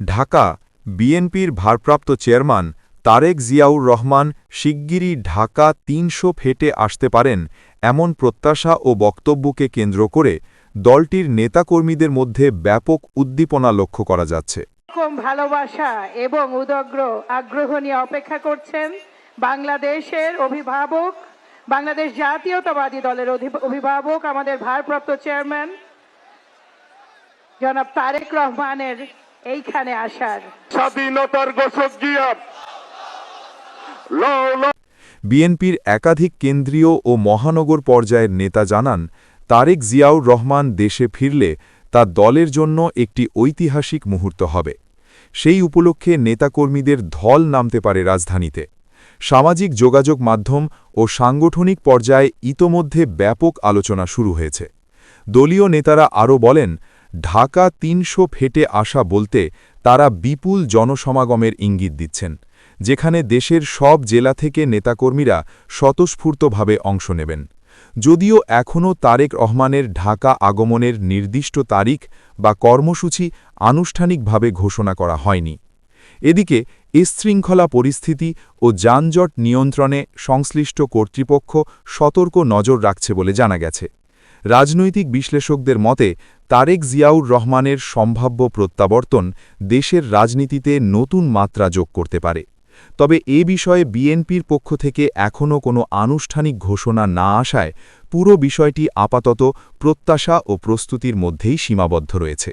ঢাকা বিএনপির ভারপ্রাপ্ত চেয়ারম্যান তারেক জিয়াউর রহমান শিগগিরই ঢাকা তিনশো ফেটে আসতে পারেন এমন প্রত্যাশা ও বক্তব্যকে কেন্দ্র করে দলটির নেতাকর্মীদের মধ্যে ব্যাপক উদ্দীপনা লক্ষ্য করা যাচ্ছে। ভালোবাসা এবং উদগ্র আগ্রহ নিয়ে অপেক্ষা করছেন বাংলাদেশের অভিভাবক, বাংলাদেশ জাতীয়তাবাদী দলের অভিভাবক, আমাদের ভারপ্রাপ্ত চেয়ারম্যান জনাব তারেক রহমানের এইখানে আসার। স্বাধীনতার ঘোষক জিয়া। বিএনপির একাধিক কেন্দ্রীয় ও মহানগর পর্যায়ের নেতা জানান তারেক জিয়াউর রহমান দেশে ফিরলে তা দলের জন্য একটি ঐতিহাসিক মুহূর্ত হবে। সেই উপলক্ষে নেতাকর্মীদের ধল নামতে পারে রাজধানীতে। সামাজিক যোগাযোগ মাধ্যম ও সাংগঠনিক পর্যায়ে ইতোমধ্যে ব্যাপক আলোচনা শুরু হয়েছে। দলীয় নেতারা আরও বলেন ঢাকা তিনশো ফেটে আসা বলতে তারা বিপুল জনসমাগমের ইঙ্গিত দিচ্ছেন, যেখানে দেশের সব জেলা থেকে নেতাকর্মীরা স্বতঃস্ফূর্তভাবে অংশ নেবেন। যদিও এখনও তারেক রহমানের ঢাকা আগমনের নির্দিষ্ট তারিখ বা কর্মসূচি আনুষ্ঠানিকভাবে ঘোষণা করা হয়নি। এদিকে এশৃঙ্খলা পরিস্থিতি ও যানজট নিয়ন্ত্রণে সংশ্লিষ্ট কর্তৃপক্ষ সতর্ক নজর রাখছে বলে জানা গেছে। রাজনৈতিক বিশ্লেষকদের মতে তারেক জিয়াউর রহমানের সম্ভাব্য প্রত্যাবর্তন দেশের রাজনীতিতে নতুন মাত্রা যোগ করতে পারে। তবে এ বিষয়ে বিএনপির পক্ষ থেকে এখনও কোনো আনুষ্ঠানিক ঘোষণা না আসায় পুরো বিষয়টি আপাতত প্রত্যাশা ও প্রস্তুতির মধ্যেই সীমাবদ্ধ রয়েছে।